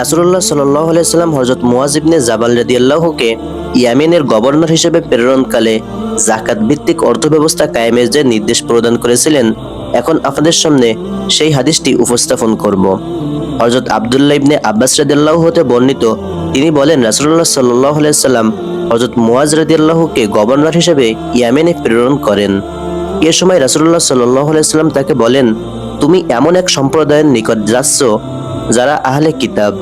রাসুল্লাহ সাল্লাহ সাল্লাম হজরত মুয়াজ ইবনে জাবাল রাদিয়াল্লাহুকে ইয়ামেনের গভর্নর হিসেবে প্রেরণকালে জাকাত ভিত্তিক অর্থব্যবস্থা কায়েমের যে নির্দেশ প্রদান করেছিলেন, এখন আপনাদের সামনে সেই হাদিসটি উপস্থাপন করব। হজরত আবদুল্লাহ ইবনে আব্বাস রাদিয়াল্লাহু হতে বর্ণিত, তিনি বলেন রাসুল্লাহ সাল্লাহ সাল্লাম হজরত মুয়াজ রাদিয়াল্লাহুকে গভর্নর হিসেবে ইয়ামেনে প্রেরণ করেন। এ সময় রাসুল্লাহ সাল্লাহ সাল্লাম তাকে বলেন, তুমি এমন এক সম্প্রদায়ের নিকট যাচ্ছ যারা আহলে কিতাব।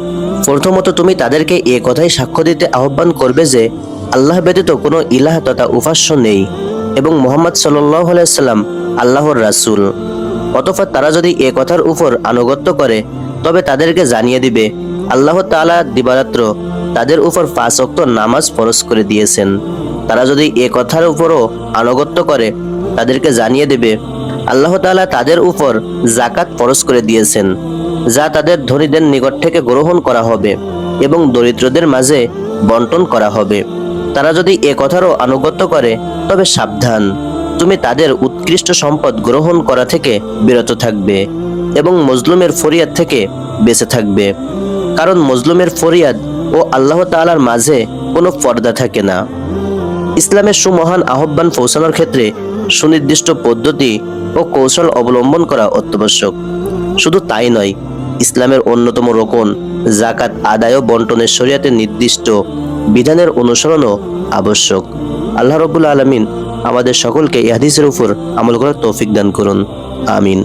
প্রথমত তুমি তাদেরকে এ কথাই সাক্ষ্য দিতে আহ্বান করবে যে, আল্লাহ ব্যতীত কোনো ইলাহ তথা উপাস্য নেই এবং মোহাম্মদ সাল্লাহ সাল্লাম আল্লাহর রাসূল। অতফা তারা যদি এ কথার উপর আনুগত্য করে, তবে তাদেরকে জানিয়ে দিবে, আল্লাহ তাআলা দিবারাত্র তাদের উপর পাঁচ অক্ত নামাজ ফরজ করে দিয়েছেন। তারা যদি এ কথার উপরও আনুগত্য করে, তাদেরকে জানিয়ে দেবে, আল্লাহ তাআলা তাদের উপর জাকাত ফরজ করে দিয়েছেন। যা তাদের ধনীদের নিকট থেকে গ্রহণ করা হবে এবং দরিদ্রদের মাঝে বন্টন করা হবে। তারা যদি এ কথারও আনুগত্য করে, তবে সাবধান। তুমি তাদের উৎকৃষ্ট সম্পদ গ্রহণ করা থেকে বিরত থাকবে এবং মজলুমের ফরিয়াদ থেকে বেঁচে থাকবে। কারণ মজলুমের ফরিয়াদ ও আল্লাহ তাআলার মাঝে কোনো পর্দা থাকে না। ইসলামের সুমহান আহ্বান পৌঁছানোর ক্ষেত্রে সুনির্দিষ্ট পদ্ধতি ও কৌশল অবলম্বন করা অত্যাবশ্যক। শুধু তাই নয় ইসলামের অন্যতম রোকন জাকাত আদায় ও বন্টনের শরিয়াতে নির্দিষ্ট বিধানের অনুসরণও আবশ্যক। আল্লাহ রবুল্লা আলমিন আমাদের সকলকে ইহাদিসের উপর আমল করার তৌফিক দান করুন। আমিন।